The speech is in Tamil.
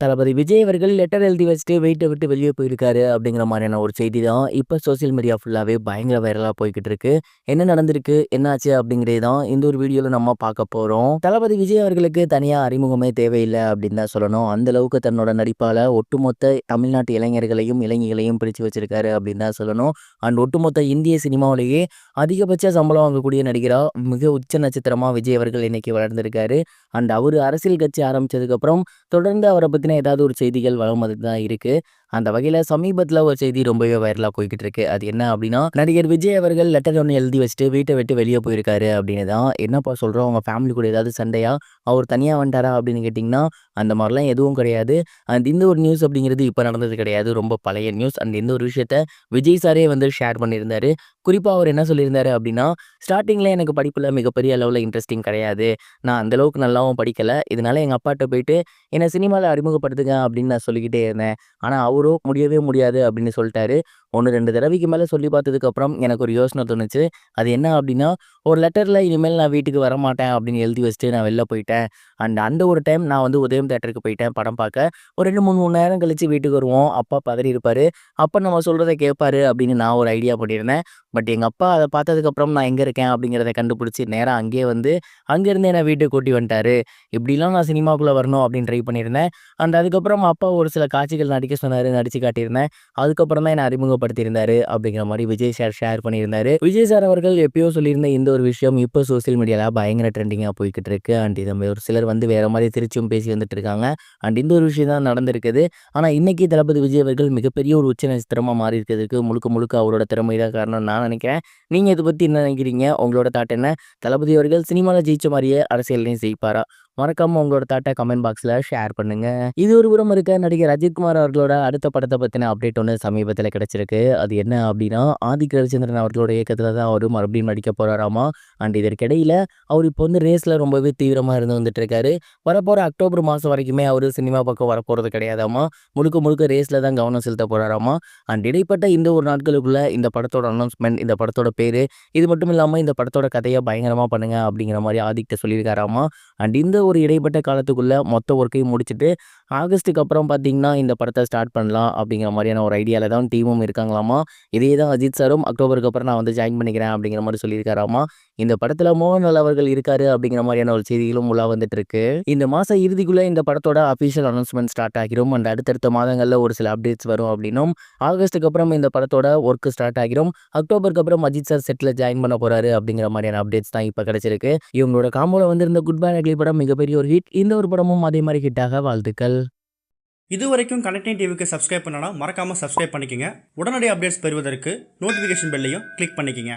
தளபதி விஜய் அவர்கள் லெட்டர் எழுதி வச்சுட்டு வெயிட்டை விட்டு வெளியே போயிருக்காரு அப்படிங்கிற மாதிரியான ஒரு செய்தி தான் இப்போ சோஷியல் மீடியா ஃபுல்லாகவே பயங்கர வைரலாக போய்கிட்டு இருக்கு. என்ன நடந்திருக்கு? என்னாச்சு? அப்படிங்கிறதே தான் இந்த ஒரு வீடியோவில் நம்ம பார்க்க போகிறோம் தளபதி விஜய் அவர்களுக்கு தனியாக அறிமுகமே தேவையில்லை அப்படின்னு தான் சொல்லணும். அந்த அளவுக்கு தன்னோட நடிப்பால் ஒட்டுமொத்த தமிழ்நாட்டு இளைஞர்களையும் இளைஞர்களையும் பிரித்து வச்சிருக்காரு அப்படின்னு தான் சொல்லணும். அண்ட் ஒட்டுமொத்த இந்திய சினிமாவிலேயே அதிகபட்ச சம்பளம் வாங்கக்கூடிய நடிகராக மிக உச்ச நட்சத்திரமாக விஜய் அவர்கள் இன்னைக்கு வளர்ந்திருக்காரு. அண்ட் அவர் அரசியல் கட்சி ஆரம்பிச்சதுக்கப்புறம் தொடர்ந்து அவரை பற்றின ஏதாவது ஒரு செய்திகள் வரும் வந்துட்டு தான் இருக்குது அந்த வகையில் சமீபத்தில் ஒரு செய்தி ரொம்பவே வைரலாக போய்கிட்டு இருக்கு. அது என்ன அப்படின்னா நடிகர் விஜய் அவர்கள் லெட்டர் ஒன்று எழுதி வச்சுட்டு வீட்டை விட்டு வெளியே போயிருக்காரு அப்படின்னு தான். என்னப்பா சொல்கிறோம் அவங்க ஃபேமிலி கூட ஏதாவது சண்டையா? அவர் தனியாக வந்துட்டாரா அப்படின்னு கேட்டிங்கன்னா அந்த மாதிரிலாம் எதுவும் கிடையாது. அண்ட் இந்த ஒரு நியூஸ் அப்படிங்கிறது இப்போ நடந்தது கிடையாது. ரொம்ப பழைய நியூஸ் அண்ட் இந்த ஒரு விஷயத்த விஜய் சாரே வந்து ஷேர் பண்ணியிருந்தாரு. குறிப்பாக அவர் என்ன சொல்லியிருந்தாரு அப்படின்னா ஸ்டார்டிங்கில் எனக்கு படிப்பில் மிகப்பெரிய அளவில் இன்ட்ரெஸ்டிங் கிடையாது. நான் அந்தளவுக்கு நல்லாவும் படிக்கலை. இதனால எங்கள் அப்பாட்ட போயிட்டு என்னை சினிமாவில் அறிமுகப்படுத்துங்க அப்படின்னு நான் சொல்லிக்கிட்டே இருந்தேன். ஆனால் அவர் முடியவே முடியாது அப்படின்னு சொல்லிட்டாரு. ஒன்று ரெண்டு தடவைக்கு மேலே சொல்லி பார்த்ததுக்கப்புறம் எனக்கு ஒரு யோசனை தோணுச்சு. அது என்ன அப்படின்னா ஒரு லெட்டரில் இனிமேல் நான் வீட்டுக்கு வர மாட்டேன் அப்படின்னு எழுதி வச்சுட்டு நான் வெளில போயிட்டேன். அண்ட் அந்த ஒரு டைம் நான் வந்து உதயம் தேட்டருக்கு போயிட்டேன் படம் பார்க்க. ஒரு ரெண்டு மூணு மூணு நேரம் கழித்து வீட்டுக்கு வருவோம். அப்பா பதறி இருப்பார் அப்போ நம்ம சொல்கிறத கேட்பாரு அப்படின்னு நான் ஒரு ஐடியா பண்ணியிருந்தேன். பட் எங்கள் அப்பா அதை பார்த்ததுக்கப்புறம் நான் எங்கே இருக்கேன் அப்படிங்கிறத கண்டுபிடிச்சி நேராக அங்கேயே வந்து அங்கேருந்து என்னை வீட்டுக்கு கூட்டி வந்துட்டாரு. இப்படிலாம் நான் சினிமாக்குள்ளே வரணும் அப்படின்னு ட்ரை பண்ணியிருந்தேன். அண்ட் அதுக்கப்புறம் அப்பா ஒரு சில காட்சிகள் நடிக்க சொன்னார் நடித்து காட்டியிருந்தேன். அதுக்கப்புறம் தான் என்னை அறிமுகப்படுத்தியிருந்தாரு அப்படிங்கிற மாதிரி விஜய் சார் ஷேர் பண்ணியிருந்தாரு. விஜய் சார் அவர்கள் எப்பயோ சொல்லியிருந்த இந்த ஒரு விஷயம் இப்போ சோசியல் மீடியாவில் பயங்கர ட்ரெண்டிங்காக போய்கிட்டு இருக்கு. அண்ட் இதை ஒரு சிலர் வந்து வேறு மாதிரி திருச்சியும் பேசி வந்துட்டு இருக்காங்க. அண்ட் இந்த ஒரு விஷயம் தான் நடந்திருக்குது. ஆனால் இன்னைக்கு தளபதி விஜய் அவர்கள் மிகப்பெரிய ஒரு உச்ச நட்சத்திரமாக மாறி இருக்கிறதுக்கு முழுக்க முழுக்க அவரோட திறமை தான் காரணம் நான் நினைக்கிறேன். நீங்கள் இதை பற்றி என்ன நினைக்கிறீங்க? உங்களோட தாட் என்ன? தளபதி அவர்கள் சினிமாவில் ஜெயிச்ச மாதிரியே அரசியல்லையும் ஜெயிப்பாரா? மறக்காம உங்களோட தாட்டை கமெண்ட் பாக்ஸில் ஷேர் பண்ணுங்க. இது ஒரு புறம் இருக்க நடிகர் அஜித்குமார் அவர்களோட அடுத்த படத்தை பற்றின அப்டேட் ஒன்று சமீபத்தில் கிடைச்சிருக்கு. அது என்ன அப்படின்னா ஆதிக் ரவிச்சந்திரன் அவர்களோட இயக்கத்தில் தான் அவர் மறுபடியும் நடிக்க போகிறாராமா அண்ட் இதற்கிடையில் அவர் இப்போ வந்து ரேஸில் ரொம்பவே தீவிரமாக இருந்து வந்துட்டு இருக்காரு. வரப்போகிற அக்டோபர் மாதம் வரைக்குமே அவர் சினிமா பக்கம் வரப்போகிறது கிடையாதாமா? முழுக்க முழுக்க ரேஸில் தான் கவனம் செலுத்த போகிறாராமா அண்ட் இடைப்பட்ட இந்த ஒரு நாட்களுக்குள்ளே இந்த படத்தோட அனௌன்ஸ்மெண்ட் இந்த படத்தோட பேர் இது மட்டும் இல்லாமல் இந்த படத்தோட கதையை பயங்கரமாக பண்ணுங்க அப்படிங்கிற மாதிரி ஆதிக்கிட்ட சொல்லியிருக்காராமா? அண்ட் இந்த ஒரு இடைப்பட்ட காலத்துக்குள்ள மொத்த ஒர்க்கையும் முடிச்சுட்டு ஆகஸ்ட்டுக்கு அப்புறம் பார்த்தீங்கன்னா இந்த படத்தை ஸ்டார்ட் பண்ணலாம் அப்படிங்கிற மாதிரியான ஒரு ஐடியாவில் தான் டீமும் இருக்காங்களாமா? இதே தான் அஜித் சாரும் அக்டோபருக்கு அப்புறம் நான் வந்து ஜாயின் பண்ணிக்கிறேன் அப்படிங்கிற மாதிரி சொல்லியிருக்காராமா? இந்த படத்தில் மோகன்லால் அவர்கள் இருக்காரு அப்படிங்கிற மாதிரியான ஒரு செய்திகளும் உலா வந்துட்டு இருக்கு இந்த மாதம் இறுதிக்குள்ளே இந்த படத்தோட அபிஷியல் அனௌன்ஸ்மெண்ட் ஸ்டார்ட் ஆகிரும். அண்ட் அடுத்தடுத்த மாதங்களில் ஒரு சில அப்டேட்ஸ் வரும் அப்படின்னும் ஆகஸ்ட்டுக்கு அப்புறம் இந்த படத்தோட ஒர்க் ஸ்டார்ட் ஆகிரும். அக்டோபருக்கு அப்புறம் அஜித் சார் செட்டில் ஜாயின் பண்ண போறாரு அப்படிங்கிற மாதிரியான அப்டேட்ஸ் தான் இப்போ கிடைச்சிருக்கு. இவங்களோட காம்போல வந்திருந்த குட் பை அக்லி படம் மிகப்பெரிய ஒரு ஹிட் இந்த ஒரு படமும் அதே மாதிரி ஹிட்டாக வாழ்த்துக்கள். இது வரைக்கும் கனெக்டிங் டிவிக்கு சப்ஸ்கிரைப் பண்ணனா மறக்காமல் சப்ஸ்கிரைப் பண்ணிக்கங்க. உடனடி அப்டேட்ஸ் பெறுவதற்கு நோட்டிஃபிகேஷன் பெல்லையும் கிளிக் பண்ணிக்கங்க.